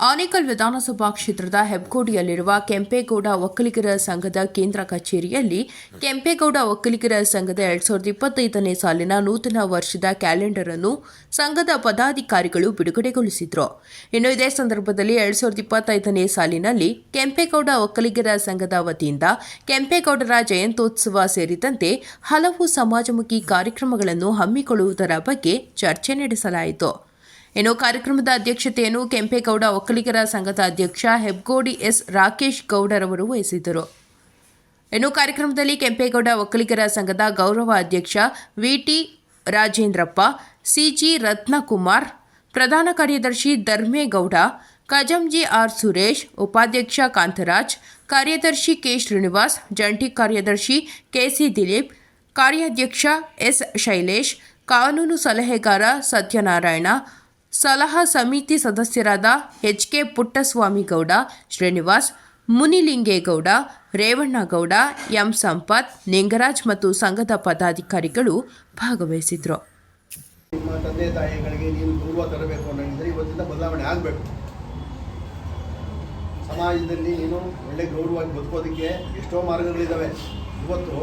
ಆನೇಕಲ್ ವಿಧಾನಸಭಾ ಕ್ಷೇತ್ರದ ಹೆಬ್ಕೋಡಿಯಲ್ಲಿರುವ ಕೆಂಪೇಗೌಡ ಒಕ್ಕಲಿಗರ ಸಂಘದ ಕೇಂದ್ರ ಕಚೇರಿಯಲ್ಲಿ ಕೆಂಪೇಗೌಡ ಒಕ್ಕಲಿಗರ ಸಂಘದ ಎರಡ್ ಸಾವಿರದ ಇಪ್ಪತ್ತೈದನೇ ಸಾಲಿನ ನೂತನ ವರ್ಷದ ಕ್ಯಾಲೆಂಡರ್ ಅನ್ನು ಸಂಘದ ಪದಾಧಿಕಾರಿಗಳು ಬಿಡುಗಡೆಗೊಳಿಸಿದ್ರು. ಇನ್ನು ಇದೇ ಸಂದರ್ಭದಲ್ಲಿ ಎರಡ್ ಸಾವಿರದ ಇಪ್ಪತ್ತೈದನೇ ಸಾಲಿನಲ್ಲಿ ಕೆಂಪೇಗೌಡ ಒಕ್ಕಲಿಗರ ಸಂಘದ ವತಿಯಿಂದ ಕೆಂಪೇಗೌಡರ ಜಯಂತ್ಯೋತ್ಸವ ಸೇರಿದಂತೆ ಹಲವು ಸಮಾಜಮುಖಿ ಕಾರ್ಯಕ್ರಮಗಳನ್ನು ಹಮ್ಮಿಕೊಳ್ಳುವುದರ ಬಗ್ಗೆ ಚರ್ಚೆ ನಡೆಸಲಾಯಿತು. ಇನ್ನು ಕಾರ್ಯಕ್ರಮದ ಅಧ್ಯಕ್ಷತೆಯನ್ನು ಕೆಂಪೇಗೌಡ ಒಕ್ಕಲಿಗರ ಸಂಘದ ಅಧ್ಯಕ್ಷ ಹೆಬ್ಗೋಡಿ ಎಸ್ ರಾಕೇಶ್ ಗೌಡರವರು ವಹಿಸಿದ್ದರು. ಇನ್ನು ಕಾರ್ಯಕ್ರಮದಲ್ಲಿ ಕೆಂಪೇಗೌಡ ಒಕ್ಕಲಿಗರ ಸಂಘದ ಗೌರವ ಅಧ್ಯಕ್ಷ ವಿಟಿ ರಾಜೇಂದ್ರಪ್ಪ, ಸಿಜಿ ರತ್ನಕುಮಾರ್, ಪ್ರಧಾನ ಕಾರ್ಯದರ್ಶಿ ಧರ್ಮೇಗೌಡ ಕಜಂಜಿ ಆರ್ ಸುರೇಶ್, ಉಪಾಧ್ಯಕ್ಷ ಕಾಂತರಾಜ್, ಕಾರ್ಯದರ್ಶಿ ಕೆ ಶ್ರೀನಿವಾಸ್, ಜಂಟಿ ಕಾರ್ಯದರ್ಶಿ ಕೆಸಿ ದಿಲೀಪ್, ಕಾರ್ಯಾಧ್ಯಕ್ಷ ಎಸ್ ಶೈಲೇಶ್, ಕಾನೂನು ಸಲಹೆಗಾರ ಸತ್ಯನಾರಾಯಣ ಸಲಹಾ ಸಮಿತಿ ಸದಸ್ಯರಾದ H K Puttaswamy Gowda, Srinivas Munilingegowda Revannagowda M Sampath, Ningaraj ಮತ್ತು ಸಂಘದ ಪದಾಧಿಕಾರಿಗಳು ಭಾಗವಹಿಸಿದ್ರು. ತಂದೆ ತಾಯಿಗಳಿಗೆ ಗೌರವ ತರಬೇಕು ಅನ್ನೋದಿದ್ರೆ ಇವತ್ತಿಂದ ಬದಲಾವಣೆ ಆಗಬೇಕು. ಸಮಾಜದಲ್ಲಿ ನೀನು ಒಳ್ಳೆ ಗೌರವವಾಗಿ ಬದುಕೋದಕ್ಕೆ ಎಷ್ಟೋ ಮಾರ್ಗಗಳಿದ್ದಾವೆ ಇವತ್ತು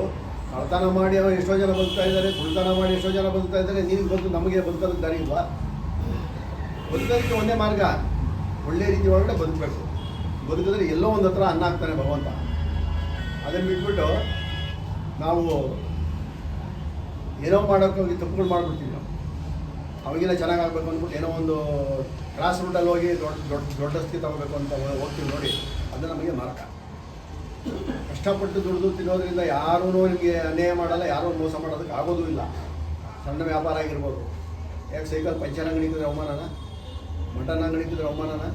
ಕಳ್ತನ ಮಾಡಿ ಎಷ್ಟೋ ಜನ ಬದುಕ್ತಾ ಇದ್ದಾರೆ ಸುಳ್ತನ ಮಾಡಿ ಎಷ್ಟೋ ಜನ ಬದುಕ್ತಾ ಇದ್ದಾರೆ, ನೀನು ಬಂದು ನಮಗೆ ಬದುಕೋದಕ್ಕೆ ದಾರಿ ಇಲ್ವಾ? ಬದುಕೋದಕ್ಕೆ ಒಂದೇ ಮಾರ್ಗ. ಒಳ್ಳೆ ರೀತಿ ಒಳಗಡೆ ಬದುಕಬೇಕು. ಬದುಕಿದ್ರೆ ಎಲ್ಲೋ ಒಂದು ಹತ್ರ ಅನ್ನ ಹಾಕ್ತಾನೆ ಭಗವಂತ. ಅದನ್ನು ಬಿಟ್ಬಿಟ್ಟು ನಾವು ಏನೋ ಮಾಡೋಕ್ಕೋಗಿ ತಪ್ಪುಗಳು ಮಾಡ್ಬಿಡ್ತೀವಿ ನಾವು. ಅವಾಗೆಲ್ಲ ಚೆನ್ನಾಗಿ ಆಗಬೇಕು ಅಂದ್ಬಿಟ್ಟು ಏನೋ ಒಂದು ಕ್ರಾಸ್ ರೂಟಲ್ಲಿ ಹೋಗಿ ದೊಡ್ಡ ದೊಡ್ಡ, ದೊಡ್ಡಸ್ತಿ ತಗೋಬೇಕು ಅಂತ ಹೋಗ್ತೀವಿ ನೋಡಿ. ಅದು ನಮಗೆ ಮಾರಕ ಕಷ್ಟಪಟ್ಟು ದುಡಿದು ತಿನ್ನೋದ್ರಿಂದ ಯಾರೂ ನಿಮಗೆ ಅನ್ಯಾಯ ಮಾಡಲ್ಲ, ಯಾರೂ ಮೋಸ ಮಾಡೋದಕ್ಕೆ ಆಗೋದೂ ಇಲ್ಲ. ಸಣ್ಣ ವ್ಯಾಪಾರ ಆಗಿರ್ಬೋದು. ಯಾಕೆ ಸೈಕಲ್ ಪಂಚರ್ ಅಂಗಡಿ ಅವಮಾನನ? ಮಟನ್ ಅಂಗಡಿ ಇಕ್ಕಿದ್ರೆ ಅವಮಾನನ?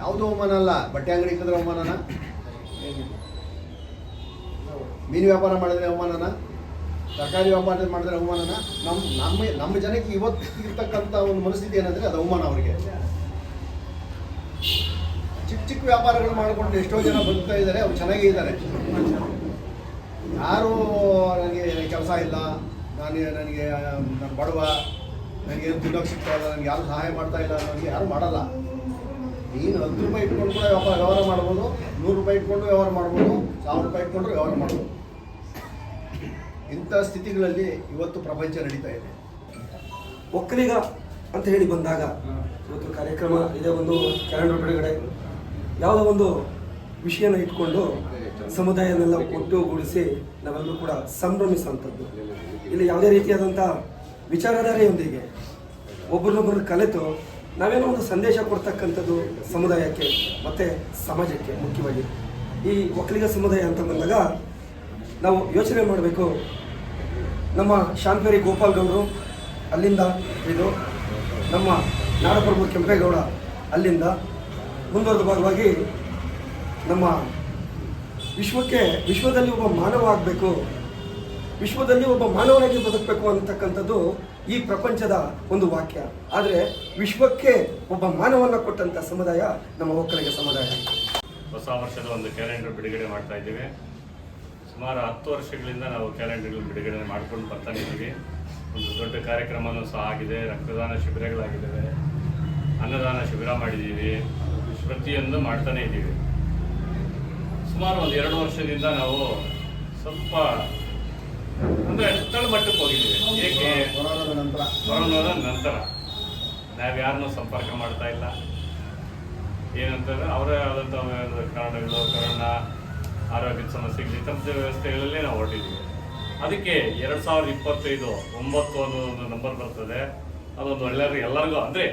ಯಾವುದೂ ಅವಮಾನ ಅಲ್ಲ, ಬಟ್ಟೆ ಅಂಗಡಿ ಇಕ್ಕಿದ್ರೆ ಅವಮಾನನ? ಮೀನು ವ್ಯಾಪಾರ ಮಾಡಿದ್ರೆ ಅವಮಾನನ? ತರಕಾರಿ ವ್ಯಾಪಾರ ಮಾಡಿದ್ರೆ ಅವಮಾನನ? ನಮ್ಮ ನಮ್ಮ ನಮ್ಮ ಜನಕ್ಕೆ ಇವತ್ತು ಇರ್ತಕ್ಕಂಥ ಒಂದು ಮನಸ್ಥಿತಿ ಏನಂದರೆ ಅದು ಅವಮಾನ ಅವರಿಗೆ. ಚಿಕ್ಕ ಚಿಕ್ಕ ವ್ಯಾಪಾರಗಳು ಮಾಡಿಕೊಂಡು ಎಷ್ಟೋ ಜನ ಬದುಕ್ತಾ ಇದ್ದಾರೆ, ಅವ್ರು ಚೆನ್ನಾಗೇ ಇದ್ದಾರೆ. ಯಾರು ನನಗೆ ಕೆಲಸ ಇಲ್ಲ, ನಾನು ನನಗೆ ನಾನು ಬಡವ ನನಗೆ ಏನು ತಿನ್ನೋಕೆ ಸಿಗ್ತಾ ಇಲ್ಲ ನನಗೆ ಯಾರು ಸಹಾಯ ಮಾಡ್ತಾ ಇಲ್ಲ ನನಗೆ ಯಾರು ಮಾಡಲ್ಲ. ನೀನು ಹತ್ತು ರೂಪಾಯಿ ಇಟ್ಕೊಂಡು ಕೂಡ ವ್ಯಾಪಾರ ವ್ಯವಹಾರ ಮಾಡ್ಬೋದು, ನೂರು ರೂಪಾಯಿ ಇಟ್ಕೊಂಡು ವ್ಯವಹಾರ ಮಾಡ್ಬೋದು, ಸಾವಿರ ರೂಪಾಯಿ ಇಟ್ಕೊಂಡು ವ್ಯವಹಾರ ಮಾಡ್ಬೋದು. ಇಂಥ ಸ್ಥಿತಿಗಳಲ್ಲಿ ಇವತ್ತು ಪ್ರಪಂಚ ನಡೀತಾ ಇದೆ. ಒಕ್ಕಲಿಗ ಅಂತ ಹೇಳಿ ಬಂದಾಗ ಇವತ್ತು ಕಾರ್ಯಕ್ರಮ ಇದೇ ಒಂದು ಕ್ಯಾಲೆಂಡರ್ ಬಿಡುಗಡೆ. ಯಾವುದೋ ಒಂದು ವಿಷಯನ ಇಟ್ಕೊಂಡು ಸಮುದಾಯನೆಲ್ಲ ಒಟ್ಟುಗೂಡಿಸಿ ನಾವೆಲ್ಲರೂ ಕೂಡ ಸಂಭ್ರಮಿಸುವಂಥದ್ದು. ಇಲ್ಲಿ ಯಾವುದೇ ರೀತಿಯಾದಂಥ ವಿಚಾರಧಾರೆಯೊಂದಿಗೆ ಒಬ್ಬರನ್ನೊಬ್ಬರು ಕಲಿತು ನಾವೇನೋ ಒಂದು ಸಂದೇಶ ಕೊಡ್ತಕ್ಕಂಥದ್ದು ಸಮುದಾಯಕ್ಕೆ ಮತ್ತು ಸಮಾಜಕ್ಕೆ ಮುಖ್ಯವಾಗಿ. ಈ ಒಕ್ಕಲಿಗ ಸಮುದಾಯ ಅಂತ ಬಂದಾಗ ನಾವು ಯೋಚನೆ ಮಾಡಬೇಕು, ನಮ್ಮ ಶಾಂತೇರಿ ಗೋಪಾಲ್ ಗೌಡರು ಅಲ್ಲಿಂದ ಇದು ನಮ್ಮ ನಾಡಪ್ರಭು ಕೆಂಪೇಗೌಡ ಅಲ್ಲಿಂದ ಮುಂದುವರೆದ ಭಾಗವಾಗಿ ನಮ್ಮ ವಿಶ್ವಕ್ಕೆ, ವಿಶ್ವದಲ್ಲಿ ಒಬ್ಬ ಮಾನವ ಆಗಬೇಕು ವಿಶ್ವದಲ್ಲಿ ಒಬ್ಬ ಮಾನವನಾಗಿ ಬದುಕಬೇಕು ಅಂತಕ್ಕಂಥದ್ದು ಈ ಪ್ರಪಂಚದ ಒಂದು ವಾಕ್ಯ. ಆದರೆ ವಿಶ್ವಕ್ಕೆ ಒಬ್ಬ ಮಾನವನ ಕೊಟ್ಟಂಥ ಸಮುದಾಯ ನಮ್ಮ ಒಕ್ಕಲಿಗ ಸಮುದಾಯ. ಹೊಸ ವರ್ಷದ ಒಂದು ಕ್ಯಾಲೆಂಡರ್ ಬಿಡುಗಡೆ ಮಾಡ್ತಾ ಇದ್ದೀವಿ. ಸುಮಾರು ಹತ್ತು ವರ್ಷಗಳಿಂದ ನಾವು ಕ್ಯಾಲೆಂಡರ್ ಬಿಡುಗಡೆ ಮಾಡ್ಕೊಂಡು ಬರ್ತಾನೆ ಇದ್ದೀವಿ. ಒಂದು ದೊಡ್ಡ ಕಾರ್ಯಕ್ರಮನೂ ಸಹ ಆಗಿದೆ. ರಕ್ತದಾನ ಶಿಬಿರಗಳಾಗಿದ್ದಾವೆ. ಅನ್ನದಾನ ಶಿಬಿರ ಮಾಡಿದ್ದೀವಿ. ಪ್ರತಿಯೊಂದು ಮಾಡ್ತಾನೆ ಇದ್ದೀವಿ. ಸುಮಾರು ಒಂದು ಎರಡು ವರ್ಷದಿಂದ ನಾವು ಸ್ವಲ್ಪ ಅಂದರೆ ತಳಮಟ್ಟಕ್ಕೆ ಹೋಗಿದ್ದೀವಿ. ಏಕೆ? ಕೊರೋನಾದ ನಂತರ. ನಾವು ಯಾರನ್ನೂ ಸಂಪರ್ಕ ಮಾಡ್ತಾ ಇಲ್ಲ. ಏನಂತಂದ್ರೆ ಅವರೇ ಆದಂಥ ಕಾರಣಗಳು, ಕಾರಣ, ಆರೋಗ್ಯದ ಸಮಸ್ಯೆಗಳು ಇತರ ವ್ಯವಸ್ಥೆಗಳಲ್ಲೇ ನಾವು ಹೊರಟಿದ್ದೀವಿ. ಅದಕ್ಕೆ ಎರಡು ಸಾವಿರದ ಇಪ್ಪತ್ತೈದು ಒಂಬತ್ತು ಅನ್ನೋ ಒಂದು ನಂಬರ್ ಬರ್ತದೆ. ಅದೊಂದು ಒಳ್ಳೆಯದು ಎಲ್ಲರಿಗೂ. ಅಂದರೆ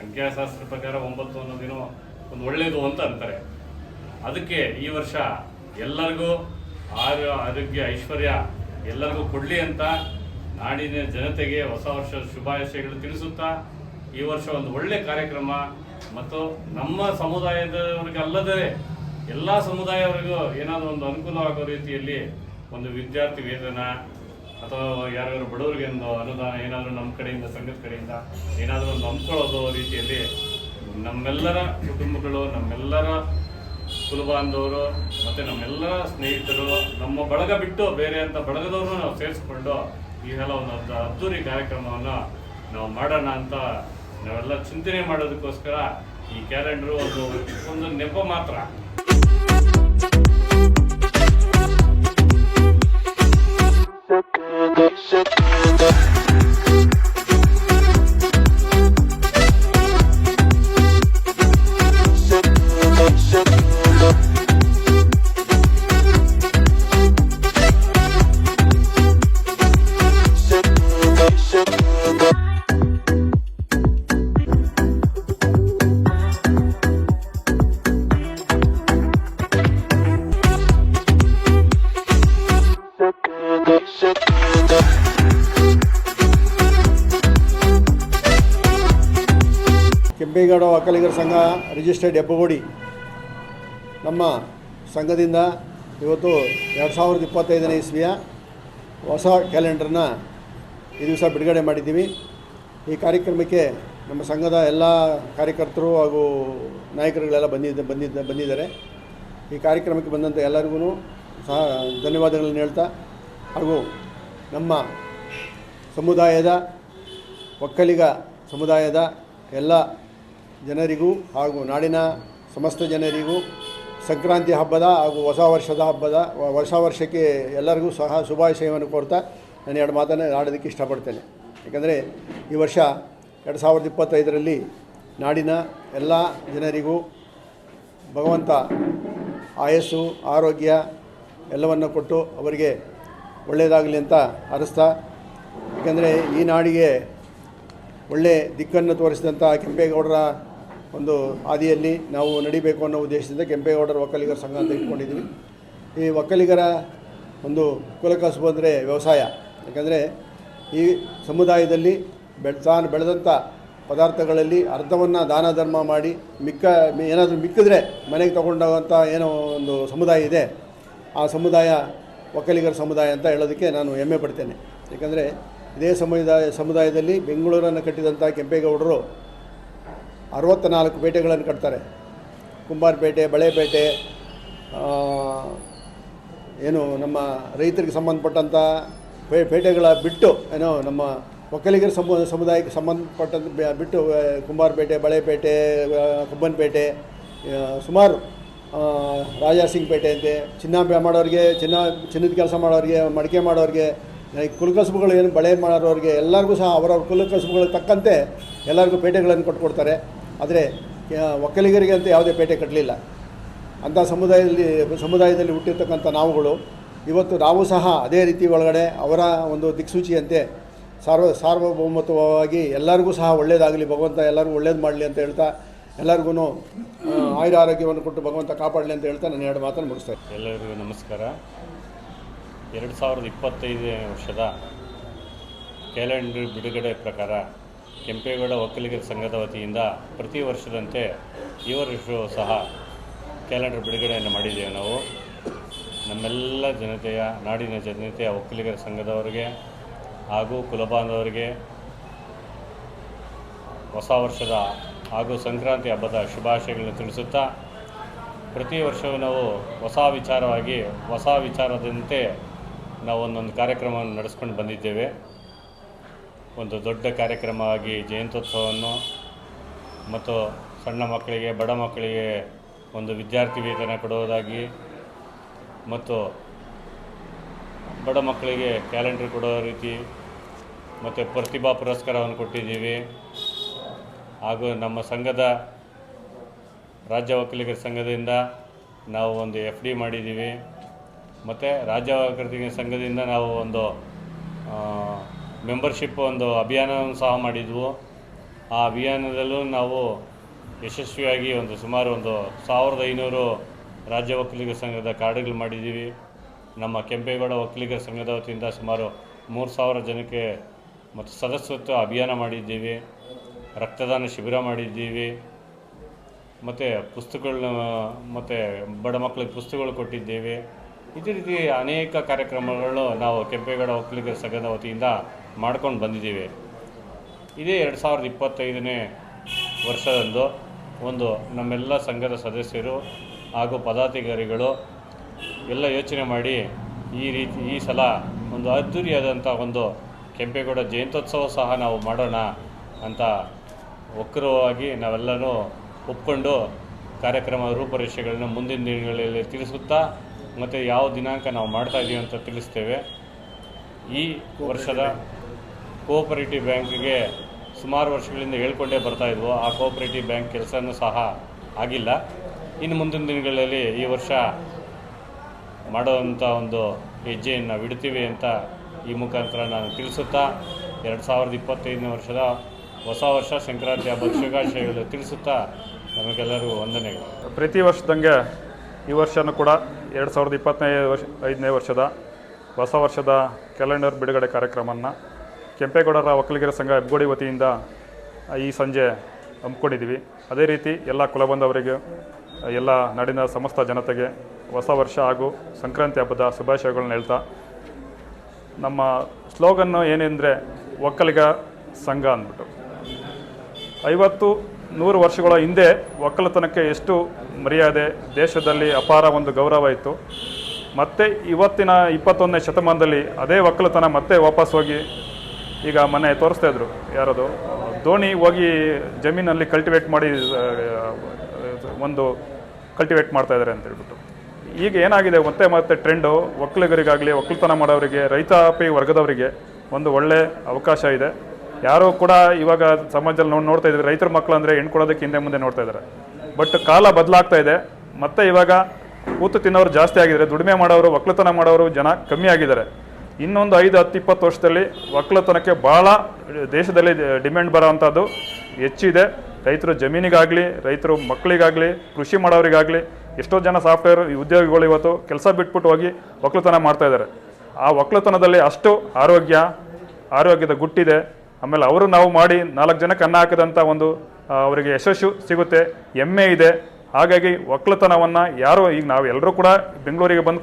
ಸಂಖ್ಯಾಶಾಸ್ತ್ರ ಪ್ರಕಾರ ಒಂಬತ್ತು ಅನ್ನೋದೇನೋ ಒಂದು ಒಳ್ಳೆಯದು ಅಂತ ಅಂತಾರೆ. ಅದಕ್ಕೆ ಈ ವರ್ಷ ಎಲ್ಲರಿಗೂ ಆರೋ, ಆರೋಗ್ಯ, ಐಶ್ವರ್ಯ ಎಲ್ಲರಿಗೂ ಕೊಡಲಿ ಅಂತ ನಾಡಿನ ಜನತೆಗೆ ಹೊಸ ವರ್ಷದ ಶುಭಾಶಯಗಳು ತಿಳಿಸುತ್ತಾ ಈ ವರ್ಷ ಒಂದು ಒಳ್ಳೆ ಕಾರ್ಯಕ್ರಮ ಮತ್ತು ನಮ್ಮ ಸಮುದಾಯದವರಿಗೆ ಅಲ್ಲದೆ ಎಲ್ಲ ಸಮುದಾಯವರಿಗೂ ಏನಾದರೂ ಒಂದು ಅನುಕೂಲವಾಗೋ ರೀತಿಯಲ್ಲಿ ಒಂದು ವಿದ್ಯಾರ್ಥಿ ವೇತನ ಅಥವಾ ಯಾರ್ಯಾರು ಬಡವರಿಗೆ ಒಂದು ಅನುದಾನ ಏನಾದರೂ ನಮ್ಮ ಕಡೆಯಿಂದ, ಸಂಘದ ಕಡೆಯಿಂದ ಏನಾದರೂ ಒಂದು ಅಂದ್ಕೊಳ್ಳೋದು ರೀತಿಯಲ್ಲಿ ನಮ್ಮೆಲ್ಲರ ಕುಟುಂಬಗಳು, ನಮ್ಮೆಲ್ಲರ ಕುಲಬಾಂಧವರು ಮತ್ತು ನಮ್ಮೆಲ್ಲ ಸ್ನೇಹಿತರು, ನಮ್ಮ ಬಳಗ ಬಿಟ್ಟು ಬೇರೆ ಅಂತ ಬಳಗದವ್ರನ್ನೂ ನಾವು ಸೇರಿಸ್ಕೊಂಡು ಈ ಸಲ ಒಂದು ಅದ್ದ- ಅದ್ದೂರಿ ಕಾರ್ಯಕ್ರಮವನ್ನು ನಾವು ಮಾಡೋಣ ಅಂತ ನಾವೆಲ್ಲ ಚಿಂತನೆ ಮಾಡೋದಕ್ಕೋಸ್ಕರ ಈ ಕ್ಯಾಲೆಂಡರು ಒಂದು ಒಂದು ನೆಪ ಮಾತ್ರ. ಕೆಂಪೇಗೌಡ ಒಕ್ಕಲಿಗರ ಸಂಘ ರಿಜಿಸ್ಟರ್ಡ್ ಹೆಬ್ಬಗೋಡಿ ನಮ್ಮ ಸಂಘದಿಂದ ಇವತ್ತು ಎರಡು ಸಾವಿರದ ಇಪ್ಪತ್ತೈದನೇ ಇಸ್ವಿಯ ಹೊಸ ಕ್ಯಾಲೆಂಡರ್ನ ಈ ದಿವಸ ಬಿಡುಗಡೆ ಮಾಡಿದ್ದೀವಿ. ಈ ಕಾರ್ಯಕ್ರಮಕ್ಕೆ ನಮ್ಮ ಸಂಘದ ಎಲ್ಲ ಕಾರ್ಯಕರ್ತರು ಹಾಗೂ ನಾಯಕರುಗಳೆಲ್ಲ ಬಂದಿದ್ದ ಬಂದಿದ್ದ, ಬಂದಿದ್ದಾರೆ. ಈ ಕಾರ್ಯಕ್ರಮಕ್ಕೆ ಬಂದಂಥ ಎಲ್ಲರಿಗೂ ಸಹ ಧನ್ಯವಾದಗಳನ್ನು ಹೇಳ್ತಾ ಹಾಗೂ ನಮ್ಮ ಸಮುದಾಯದ, ಒಕ್ಕಲಿಗ ಸಮುದಾಯದ ಎಲ್ಲ ಜನರಿಗೂ ಹಾಗೂ ನಾಡಿನ ಸಮಸ್ತ ಜನರಿಗೂ ಸಂಕ್ರಾಂತಿ ಹಬ್ಬದ ಹಾಗೂ ಹೊಸ ವರ್ಷದ ಹಬ್ಬದ, ಹೊಸ ವರ್ಷಕ್ಕೆ ಎಲ್ಲರಿಗೂ ಸಹ ಶುಭಾಶಯವನ್ನು ಕೋರ್ತಾ ನಾನು ಎರಡು ಮಾತನ್ನು ಆಡೋದಕ್ಕೆ ಇಷ್ಟಪಡ್ತೇನೆ. ಯಾಕಂದರೆ ಈ ವರ್ಷ ಎರಡು ಸಾವಿರದ ಇಪ್ಪತ್ತೈದರಲ್ಲಿ ನಾಡಿನ ಎಲ್ಲ ಜನರಿಗೂ ಭಗವಂತ ಆಯಸ್ಸು, ಆರೋಗ್ಯ ಎಲ್ಲವನ್ನು ಕೊಟ್ಟು ಅವರಿಗೆ ಒಳ್ಳೆಯದಾಗಲಿ ಅಂತ ಹಾರೈಸ್ತಾ ಏಕೆಂದರೆ ಈ ನಾಡಿಗೆ ಒಳ್ಳೆ ದಿಕ್ಕನ್ನು ತೋರಿಸಿದಂಥ ಕೆಂಪೇಗೌಡರ ಒಂದು ಹಾದಿಯಲ್ಲಿ ನಾವು ನಡಿಬೇಕು ಅನ್ನೋ ಉದ್ದೇಶದಿಂದ ಕೆಂಪೇಗೌಡರ ಒಕ್ಕಲಿಗರ ಸಂಘ ಅಂತ ಇಟ್ಕೊಂಡಿದ್ದೀವಿ. ಈ ಒಕ್ಕಲಿಗರ ಒಂದು ಕುಲಕಸುಬು ಅಂದರೆ ವ್ಯವಸಾಯ. ಯಾಕಂದರೆ ಈ ಸಮುದಾಯದಲ್ಲಿ ಬೆಳೆ, ತಾನು ಬೆಳೆದಂಥ ಪದಾರ್ಥಗಳಲ್ಲಿ ಅರ್ಧವನ್ನು ದಾನ ಧರ್ಮ ಮಾಡಿ ಮಿಕ್ಕ, ಏನಾದರೂ ಮಿಕ್ಕಿದ್ರೆ ಮನೆಗೆ ತಗೊಂಡೋಗಂಥ ಏನೋ ಒಂದು ಸಮುದಾಯ ಇದೆ. ಆ ಸಮುದಾಯ ಒಕ್ಕಲಿಗರ ಸಮುದಾಯ ಅಂತ ಹೇಳೋದಕ್ಕೆ ನಾನು ಹೆಮ್ಮೆ ಪಡ್ತೇನೆ. ಏಕೆಂದರೆ ಇದೇ ಸಮುದಾಯ, ಸಮುದಾಯದಲ್ಲಿ ಬೆಂಗಳೂರನ್ನು ಕಟ್ಟಿದಂಥ ಕೆಂಪೇಗೌಡರು ಅರವತ್ತ ನಾಲ್ಕು ಪೇಟೆಗಳನ್ನು ಕಟ್ತಾರೆ. ಕುಂಬಾರಪೇಟೆ ಬಳೆಪೇಟೆ ಏನು ನಮ್ಮ ರೈತರಿಗೆ ಸಂಬಂಧಪಟ್ಟಂಥ ಪೇ, ಪೇಟೆಗಳ ಬಿಟ್ಟು ಏನೋ ನಮ್ಮ ಒಕ್ಕಲಿಗರ ಸಮು, ಸಮುದಾಯಕ್ಕೆ ಸಂಬಂಧಪಟ್ಟಂತ ಬಿಟ್ಟು ಕುಂಬಾರಪೇಟೆ ಬಳೆಪೇಟೆ ಕಬ್ಬನ್ಪೇಟೆ ಸುಮಾರು ರಾಜಾ ಸಿಂಗ್ ಪೇಟೆ ಅಂತೆ ಚಿನ್ನ ಮಾಡೋರಿಗೆ, ಚಿನ್ನ, ಚಿನ್ನದ ಕೆಲಸ ಮಾಡೋರಿಗೆ, ಮಡಿಕೆ ಮಾಡೋರಿಗೆ ಕುಲಕಸುಬುಗಳು ಏನು ಬಳೆ ಮಾಡೋರಿಗೆ ಎಲ್ಲರಿಗೂ ಸಹ ಅವರವ್ರ ಕುಲಕಸುಬುಗಳಿಗೆ ತಕ್ಕಂತೆ ಎಲ್ಲರಿಗೂ ಪೇಟೆಗಳನ್ನು ಕೊಟ್ಕೊಡ್ತಾರೆ. ಆದರೆ ಒಕ್ಕಲಿಗರಿಗೆ ಅಂತ ಯಾವುದೇ ಪೇಟೆ ಕಟ್ಟಲಿಲ್ಲ ಅಂಥ ಸಮುದಾಯದಲ್ಲಿ ಸಮುದಾಯದಲ್ಲಿ ಹುಟ್ಟಿರ್ತಕ್ಕಂಥ ನಾವುಗಳು, ಇವತ್ತು ನಾವು ಸಹ ಅದೇ ರೀತಿ ಒಳಗಡೆ ಅವರ ಒಂದು ದಿಕ್ಸೂಚಿಯಂತೆ ಸಾರ್ವ, ಸಾರ್ವಭೌಮತ್ವವಾಗಿ ಎಲ್ಲರಿಗೂ ಸಹ ಒಳ್ಳೆಯದಾಗಲಿ ಭಗವಂತ ಎಲ್ಲರಿಗೂ ಒಳ್ಳೇದು ಮಾಡಲಿ ಅಂತ ಹೇಳ್ತಾ ಎಲ್ಲರಿಗೂ ಆಯುರ ಆರೋಗ್ಯವನ್ನು ಕೊಟ್ಟು ಭಗವಂತ ಕಾಪಾಡಲಿ ಅಂತ ಹೇಳ್ತಾ ನಾನು ಎರಡು ಮಾತನ್ನು ಮುಗಿಸ್ತಾ ಇದ್ದೀನಿ. ಎಲ್ಲರಿಗೂ ನಮಸ್ಕಾರ ಎರಡು ಸಾವಿರದ ಇಪ್ಪತ್ತೈದನೇ ವರ್ಷದ ಕ್ಯಾಲೆಂಡರ್ ಬಿಡುಗಡೆ ಪ್ರಕಾರ ಕೆಂಪೇಗೌಡ ಒಕ್ಕಲಿಗರ ಸಂಘದ ವತಿಯಿಂದ ಪ್ರತಿ ವರ್ಷದಂತೆ ಈ ವರ್ಷವೂ ಸಹ ಕ್ಯಾಲೆಂಡರ್ ಬಿಡುಗಡೆಯನ್ನು ಮಾಡಿದ್ದೇವೆ ನಾವು. ನಮ್ಮೆಲ್ಲ ಜನತೆಯ, ನಾಡಿನ ಜನತೆಯ ಒಕ್ಕಲಿಗರ ಸಂಘದವರಿಗೆ ಹಾಗೂ ಕುಲಬಾಂಧವರಿಗೆ ಹೊಸ ವರ್ಷದ ಹಾಗೂ ಸಂಕ್ರಾಂತಿ ಹಬ್ಬದ ಶುಭಾಶಯಗಳನ್ನು ತಿಳಿಸುತ್ತಾ ಪ್ರತಿ ವರ್ಷವೂ ನಾವು ಹೊಸ ವಿಚಾರವಾಗಿ ಹೊಸ ವಿಚಾರದಂತೆ ನಾವು ಒಂದೊಂದು ಕಾರ್ಯಕ್ರಮವನ್ನು ನಡೆಸ್ಕೊಂಡು ಬಂದಿದ್ದೇವೆ. ಒಂದು ದೊಡ್ಡ ಕಾರ್ಯಕ್ರಮವಾಗಿ ಜಯಂತ್ಯುತ್ಸವವನ್ನು ಮತ್ತು ಸಣ್ಣ ಮಕ್ಕಳಿಗೆ, ಬಡ ಮಕ್ಕಳಿಗೆ ಒಂದು ವಿದ್ಯಾರ್ಥಿ ವೇತನ ಕೊಡುವುದಾಗಿ ಮತ್ತು ಬಡ ಮಕ್ಕಳಿಗೆ ಕ್ಯಾಲೆಂಡರ್ ಕೊಡೋ ರೀತಿ ಮತ್ತು ಪ್ರತಿಭಾ ಪುರಸ್ಕಾರವನ್ನು ಕೊಟ್ಟಿದ್ದೀವಿ. ಹಾಗೂ ನಮ್ಮ ಸಂಘದ ರಾಜ್ಯ ವಕೀಲಿಗರ ಸಂಘದಿಂದ ನಾವು ಒಂದು ಎಫ್ ಡಿ ಮಾಡಿದ್ದೀವಿ. ಮತ್ತು ರಾಜ್ಯ ಒಕ್ಕಲಿಗರ ಸಂಘದಿಂದ ನಾವು ಒಂದು ಮೆಂಬರ್ಶಿಪ್ ಒಂದು ಅಭಿಯಾನವನ್ನು ಸಹ ಮಾಡಿದ್ವು. ಆ ಅಭಿಯಾನದಲ್ಲೂ ನಾವು ಯಶಸ್ವಿಯಾಗಿ ಒಂದು ಸುಮಾರು ಒಂದು ಸಾವಿರದ ಐನೂರು ರಾಜ್ಯ ಒಕ್ಕಲಿಗರ ಸಂಘದ ಕಾರ್ಡ್ಗಳು ಮಾಡಿದ್ದೀವಿ. ನಮ್ಮ ಕೆಂಪೇಗೌಡ ಒಕ್ಕಲಿಗರ ಸಂಘದ ವತಿಯಿಂದ ಸುಮಾರು ಮೂರು ಸಾವಿರ ಜನಕ್ಕೆ ಮತ್ತು ಸದಸ್ಯತ್ವ ಅಭಿಯಾನ ಮಾಡಿದ್ದೀವಿ. ರಕ್ತದಾನ ಶಿಬಿರ ಮಾಡಿದ್ದೀವಿ. ಮತ್ತು ಪುಸ್ತಕಗಳನ್ನ, ಮತ್ತು ಬಡ ಮಕ್ಕಳಿಗೆ ಪುಸ್ತಕಗಳು ಕೊಟ್ಟಿದ್ದೇವೆ. ಇದೇ ರೀತಿ ಅನೇಕ ಕಾರ್ಯಕ್ರಮಗಳು ನಾವು ಕೆಂಪೇಗೌಡ ಒಕ್ಕಲಿಗರ ಸಂಘದ ವತಿಯಿಂದ ಮಾಡ್ಕೊಂಡು ಬಂದಿದ್ದೀವಿ. ಇದೇ ಎರಡು ಸಾವಿರದ ಇಪ್ಪತ್ತೈದನೇ ವರ್ಷದಂದು ಒಂದು ನಮ್ಮೆಲ್ಲ ಸಂಘದ ಸದಸ್ಯರು ಹಾಗೂ ಪದಾಧಿಕಾರಿಗಳು ಎಲ್ಲ ಯೋಚನೆ ಮಾಡಿ ಈ ರೀತಿ ಈ ಸಲ ಒಂದು ಅದ್ಧೂರಿಯಾದಂಥ ಒಂದು ಕೆಂಪೇಗೌಡ ಜಯಂತ್ಯೋತ್ಸವ ಸಹ ನಾವು ಮಾಡೋಣ ಅಂತ ಒಕ್ಕರವಾಗಿ ನಾವೆಲ್ಲರೂ ಒಪ್ಕೊಂಡು ಕಾರ್ಯಕ್ರಮ ರೂಪರೇಷೆಗಳನ್ನು ಮುಂದಿನ ದಿನಗಳಲ್ಲಿ ತಿಳಿಸುತ್ತಾ ಮತ್ತು ಯಾವ ದಿನಾಂಕ ನಾವು ಮಾಡ್ತಾ ಇದ್ದೀವಿ ಅಂತ ತಿಳಿಸ್ತೇವೆ. ಈ ವರ್ಷದ ಕೋಆಪರೇಟಿವ್ ಬ್ಯಾಂಕ್ಗೆ ಸುಮಾರು ವರ್ಷಗಳಿಂದ ಹೇಳ್ಕೊಂಡೇ ಬರ್ತಾ ಇದ್ವು. ಆ ಕೋಆಪರೇಟಿವ್ ಬ್ಯಾಂಕ್ ಕೆಲಸನೂ ಸಹ ಆಗಿಲ್ಲ. ಇನ್ನು ಮುಂದಿನ ದಿನಗಳಲ್ಲಿ ಈ ವರ್ಷ ಮಾಡೋವಂಥ ಒಂದು ಹೆಜ್ಜೆಯನ್ನು ಬಿಡ್ತೀವಿ ಅಂತ ಈ ಮುಖಾಂತರ ನಾನು ತಿಳಿಸುತ್ತಾ, ಎರಡು ಸಾವಿರದ ಇಪ್ಪತ್ತೈದನೇ ವರ್ಷದ ಹೊಸ ವರ್ಷ ಸಂಕ್ರಾಂತಿ ಹಬ್ಬದ ಶುಭಾಶಯಗಳು ತಿಳಿಸುತ್ತಾ, ನಮಗೆಲ್ಲರಿಗೂ ವಂದನೆಗಳು. ಪ್ರತಿ ವರ್ಷದಂಗೆ ಈ ವರ್ಷನೂ ಕೂಡ ಎರಡು ಸಾವಿರದ ಇಪ್ಪತ್ತನೇ ವರ್ಷ, ಐದನೇ ವರ್ಷದ ಹೊಸ ವರ್ಷದ ಕ್ಯಾಲೆಂಡರ್ ಬಿಡುಗಡೆ ಕಾರ್ಯಕ್ರಮವನ್ನು ಕೆಂಪೇಗೌಡರ ಒಕ್ಕಲಿಗರ ಸಂಘ ಹೆಬ್ಗೋಡಿ ವತಿಯಿಂದ ಈ ಸಂಜೆ ಹಮ್ಮಿಕೊಂಡಿದ್ದೀವಿ. ಅದೇ ರೀತಿ ಎಲ್ಲ ಕುಲಬಂಧವರಿಗೆ, ಎಲ್ಲ ನಾಡಿನ ಸಮಸ್ತ ಜನತೆಗೆ ಹೊಸ ವರ್ಷ ಹಾಗೂ ಸಂಕ್ರಾಂತಿ ಹಬ್ಬದ ಶುಭಾಶಯಗಳನ್ನ ಹೇಳ್ತಾ, ನಮ್ಮ ಸ್ಲೋಗನ್ನು ಏನೆಂದರೆ ಒಕ್ಕಲಿಗ ಸಂಘ ಅಂದ್ಬಿಟ್ಟು. ಐವತ್ತು ನೂರು ವರ್ಷಗಳ ಹಿಂದೆ ಒಕ್ಕಲತನಕ್ಕೆ ಎಷ್ಟು ಮರ್ಯಾದೆ ದೇಶದಲ್ಲಿ ಅಪಾರ ಒಂದು ಗೌರವ ಇತ್ತು. ಮತ್ತು ಇವತ್ತಿನ ಇಪ್ಪತ್ತೊಂದನೇ ಶತಮಾನದಲ್ಲಿ ಅದೇ ಒಕ್ಕಲತನ ಮತ್ತೆ ವಾಪಸ್ ಹೋಗಿ ಈಗ ಮನೆ ತೋರಿಸ್ತಾ ಇದ್ರು. ಯಾರದು? ದೋಣಿ ಹೋಗಿ ಜಮೀನಲ್ಲಿ ಕಲ್ಟಿವೇಟ್ ಮಾಡಿ ಒಂದು ಕಲ್ಟಿವೇಟ್ ಮಾಡ್ತಾ ಇದ್ದಾರೆ ಅಂತ ಹೇಳ್ಬಿಟ್ಟು. ಈಗ ಏನಾಗಿದೆ? ಮತ್ತೆ ಮತ್ತೆ ಟ್ರೆಂಡು ಒಕ್ಕಲಿಗರಿಗಾಗಲಿ, ಒಕ್ಕಲತನ ಮಾಡೋರಿಗೆ, ರೈತಾಪಿ ವರ್ಗದವರಿಗೆ ಒಂದು ಒಳ್ಳೆ ಅವಕಾಶ ಇದೆ. ಯಾರು ಕೂಡ ಇವಾಗ ಸಮಾಜದಲ್ಲಿ ನೋಡಿ ನೋಡ್ತಾ ಇದ್ದಾರೆ. ರೈತರ ಮಕ್ಕಳು ಅಂದರೆ ಹೆಣ್ಣು ಕೊಡೋದಕ್ಕೆ ಹಿಂದೆ ಮುಂದೆ ನೋಡ್ತಾ ಇದ್ದಾರೆ. ಬಟ್ ಕಾಲ ಬದಲಾಗ್ತಾ ಇದೆ. ಮತ್ತೆ ಇವಾಗ ಕೂತು ತಿನ್ನೋರು ಜಾಸ್ತಿ ಆಗಿದ್ದಾರೆ. ದುಡಿಮೆ ಮಾಡೋರು ಒಕ್ಕಲುತನ ಮಾಡೋರು ಜನ ಕಮ್ಮಿ ಆಗಿದ್ದಾರೆ. ಇನ್ನೊಂದು ಐದು, ಹತ್ತು, ಇಪ್ಪತ್ತು ವರ್ಷದಲ್ಲಿ ಒಕ್ಕಲುತನಕ್ಕೆ ಭಾಳ ದೇಶದಲ್ಲಿ ಡಿಮ್ಯಾಂಡ್ ಬರೋವಂಥದ್ದು ಹೆಚ್ಚಿದೆ. ರೈತರು ಜಮೀನಿಗಾಗಲಿ, ರೈತರು ಮಕ್ಕಳಿಗಾಗಲಿ, ಕೃಷಿ ಮಾಡೋರಿಗಾಗಲಿ ಎಷ್ಟೋ ಜನ ಸಾಫ್ಟ್ವೇರ್ ಉದ್ಯೋಗಿಗಳು ಇವತ್ತು ಕೆಲಸ ಬಿಟ್ಬಿಟ್ಟು ಹೋಗಿ ಒಕ್ಕಲತನ ಮಾಡ್ತಾ ಇದ್ದಾರೆ. ಆ ಒಕ್ಕಲತನದಲ್ಲಿ ಅಷ್ಟು ಆರೋಗ್ಯ, ಆರೋಗ್ಯದ ಗುಟ್ಟಿದೆ. ಆಮೇಲೆ ಅವರು ನಾವು ಮಾಡಿ ನಾಲ್ಕು ಜನಕ್ಕೆ ಅನ್ನ ಹಾಕಿದಂಥ ಒಂದು ಅವರಿಗೆ ಯಶಸ್ಸು ಸಿಗುತ್ತೆ, ಹೆಮ್ಮೆ ಇದೆ. ಹಾಗಾಗಿ ಒಕ್ಕಲತನವನ್ನು ಯಾರು ಈಗ ನಾವು ಎಲ್ಲರೂ ಕೂಡ ಬೆಂಗಳೂರಿಗೆ ಬಂದು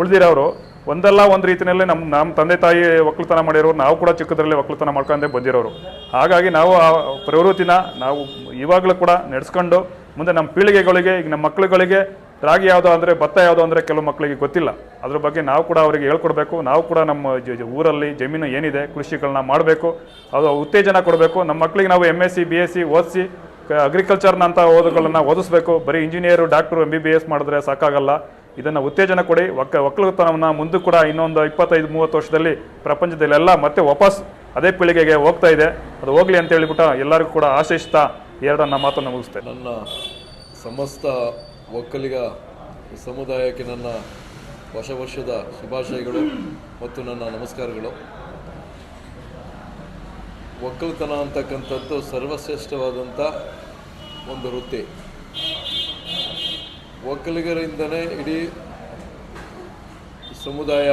ಉಳಿದಿರೋರು ಒಂದಲ್ಲ ಒಂದು ರೀತಿಯಲ್ಲಿ ನಮ್ಮ ನಮ್ಮ ತಂದೆ ತಾಯಿ ಒಕ್ಕಲತನ ಮಾಡಿರೋರು, ನಾವು ಕೂಡ ಚಿಕ್ಕದ್ರಲ್ಲಿ ಒಕ್ಕಲತನ ಮಾಡ್ಕೊಂಡೇ ಬಂದಿರೋರು. ಹಾಗಾಗಿ ನಾವು ಆ ಪ್ರವೃತ್ತಿನ ನಾವು ಇವಾಗಲೂ ಕೂಡ ನಡೆಸ್ಕೊಂಡು, ಮುಂದೆ ನಮ್ಮ ಪೀಳಿಗೆಗಳಿಗೆ, ಈಗ ನಮ್ಮ ಮಕ್ಕಳುಗಳಿಗೆ ರಾಗಿ ಯಾವುದು ಅಂದರೆ, ಭತ್ತ ಯಾವುದು ಅಂದರೆ ಕೆಲವು ಮಕ್ಕಳಿಗೆ ಗೊತ್ತಿಲ್ಲ. ಅದ್ರ ಬಗ್ಗೆ ನಾವು ಕೂಡ ಅವರಿಗೆ ಹೇಳ್ಕೊಡ್ಬೇಕು. ನಾವು ಕೂಡ ನಮ್ಮ ಊರಲ್ಲಿ ಜಮೀನು ಏನಿದೆ ಕೃಷಿಗಳನ್ನ ಮಾಡಬೇಕು. ಅದು ಉತ್ತೇಜನ ಕೊಡಬೇಕು. ನಮ್ಮ ಮಕ್ಕಳಿಗೆ ನಾವು M S C B S C ಓದಿಸಿ ಅಗ್ರಿಕಲ್ಚರ್ನ ಅಂತ ಓದುಗಳನ್ನ ಓದಿಸ್ಬೇಕು. ಬರೀ engineer doctor M B B S ಮಾಡಿದ್ರೆ ಸಾಕಾಗಲ್ಲ. ಇದನ್ನು ಉತ್ತೇಜನ ಕೊಡಿ. ಒಕ್ಕ ಒಕ್ಕಲುತನವನ್ನು ಮುಂದೆ ಕೂಡ ಇನ್ನೊಂದು ಇಪ್ಪತ್ತೈದು, ಮೂವತ್ತು ವರ್ಷದಲ್ಲಿ ಪ್ರಪಂಚದಲ್ಲೆಲ್ಲ ಮತ್ತೆ ವಾಪಸ್ ಅದೇ ಪೀಳಿಗೆಗೆ ಹೋಗ್ತಾ ಇದೆ. ಅದು ಹೋಗ್ಲಿ ಅಂತ ಹೇಳಿಬಿಟ್ಟು ಎಲ್ಲರಿಗೂ ಕೂಡ ಆಶಿಸ್ತಾ ಎರಡನ್ನ ಮಾತನ್ನು ಮುಗಿಸ್ತೇನೆ. ನನ್ನ ಸಮಸ್ತ ಒಕ್ಕಲಿಗ ಸಮುದಾಯಕ್ಕೆ ನನ್ನ ಹೊಸ ವರ್ಷದ ಶುಭಾಶಯಗಳು ಮತ್ತು ನನ್ನ ನಮಸ್ಕಾರಗಳು. ಒಕ್ಕಲತನ ಅಂತಕ್ಕಂಥದ್ದು ಸರ್ವಶ್ರೇಷ್ಠವಾದಂಥ ಒಂದು ವೃತ್ತಿ. ಒಕ್ಕಲಿಗರಿಂದನೇ ಇಡೀ ಸಮುದಾಯ,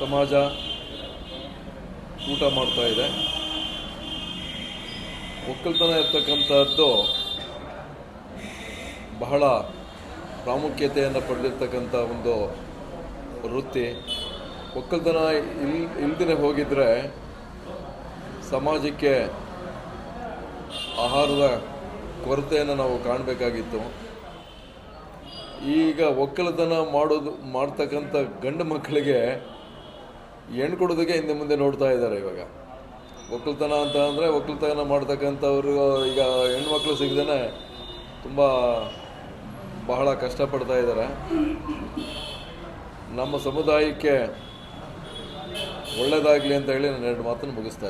ಸಮಾಜ ಊಟ ಮಾಡ್ತಾ ಇದೆ. ಒಕ್ಕಲ್ತನ ಇರ್ತಕ್ಕಂಥದ್ದು ಬಹಳ ಪ್ರಾಮುಖ್ಯತೆಯನ್ನು ಪಡೆದಿರ್ತಕ್ಕಂಥ ಒಂದು ವೃತ್ತಿ. ಒಕ್ಕಲ್ತನ ಇಲ್ ಇಲ್ದೇ ಹೋಗಿದ್ರೆ ಸಮಾಜಕ್ಕೆ ಆಹಾರದ ಕೊರತೆಯನ್ನು ನಾವು ಕಾಣಬೇಕಾಗಿತ್ತು. ಈಗ ಒಕ್ಕಲತನ ಮಾಡೋದು, ಮಾಡ್ತಕ್ಕಂಥ ಗಂಡು ಮಕ್ಕಳಿಗೆ ಹೆಣ್ಣು ಕೊಡೋದಕ್ಕೆ ಹಿಂದೆ ಮುಂದೆ ನೋಡ್ತಾ ಇದ್ದಾರೆ ಇವಾಗ. ಒಕ್ಕಲ್ತನ ಅಂತ ಅಂದರೆ ಒಕ್ಕಲತನ ಮಾಡ್ತಕ್ಕಂಥವ್ರಿಗೂ ಈಗ ಹೆಣ್ಮಕ್ಳು ಸಿಗದೇ ತುಂಬ ಬಹಳ ಕಷ್ಟಪಡ್ತಾ ಇದ್ದಾರೆ. ನಮ್ಮ ಸಮುದಾಯಕ್ಕೆ ಒಳ್ಳೆಯದಾಗಲಿ ಅಂತ ಹೇಳಿ ನಾನು ಎರಡು ಮಾತನ್ನು ಮುಗಿಸ್ತಾ